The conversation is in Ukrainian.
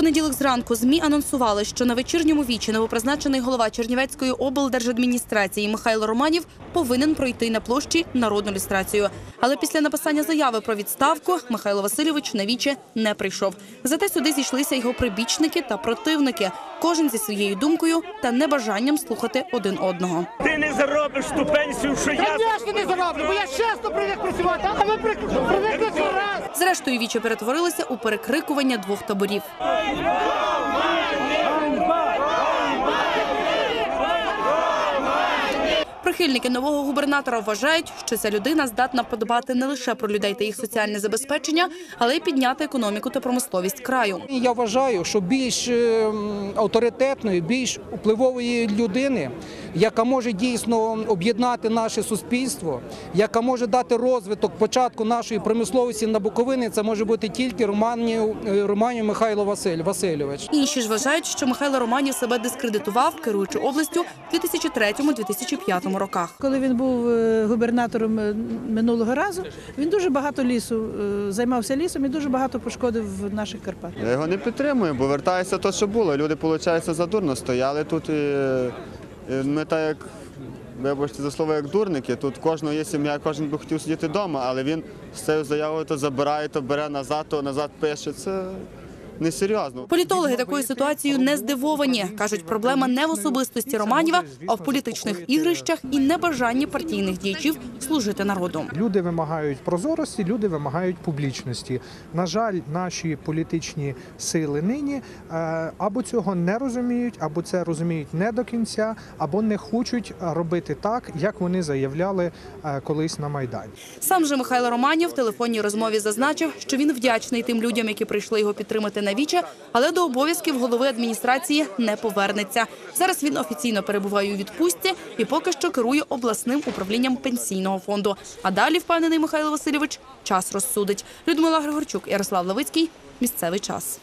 понеділок зранку ЗМІ анонсували, що на вечірньому вічі новопризначений голова Чернівецької облдержадміністрації Михайло Романів повинен пройти на площі народну люстрацію. Але після написання заяви про відставку Михайло Васильович на вічі не прийшов. Зате сюди зійшлися його прибічники та противники, кожен зі своєю думкою та небажанням слухати один одного. Ти не заробиш ту пенсію, що я Звісно, не зароблю, бо я чесно привик працювати, а ви при- привикли раз. Зрештою, віче перетворилися у перекрикування двох таборів. Прихильники нового губернатора вважають, що ця людина здатна подбати не лише про людей та їх соціальне забезпечення, але й підняти економіку та промисловість краю. Я вважаю, що більш е, авторитетної, більш впливової людини, яка може дійсно об'єднати наше суспільство, яка може дати розвиток початку нашої промисловості на Буковині, це може бути тільки Романів, е, Романів Михайло Василь, Васильович. Інші ж вважають, що Михайло Романів себе дискредитував, керуючи областю в 2003-2005 роках. Коли він був е, губернатором е, минулого разу, він дуже багато лісу е, займався лісом і дуже багато пошкодив наших Карпат. Я його не підтримую, бо вертається те, що було. Люди, виходить, задурно стояли тут. І ми так як, вибачте за слово, як дурники. Тут кожного є сім'я, кожен би хотів сидіти вдома, але він з цією заявою то забирає, то бере назад, то назад пише. Це несерйозно. Політологи такою ситуацією не здивовані. кажуть, проблема не в особистості Романіва, а в політичних ігрищах і небажанні партійних діячів служити народу. Люди вимагають прозорості, люди вимагають публічності. На жаль, наші політичні сили нині е, або цього не розуміють, або це розуміють не до кінця, або не хочуть робити так, як вони заявляли е, колись на майдані. Сам же Михайло Романів в телефонній розмові зазначив, що він вдячний тим людям, які прийшли його підтримати на віче, але до обов'язків голови адміністрації не повернеться. Зараз він офіційно перебуває у відпустці і поки що керує обласним управлінням пенсійного фонду. А далі, впевнений Михайло Васильович, час розсудить. Людмила Григорчук, Ярослав Лавицький. Місцевий час.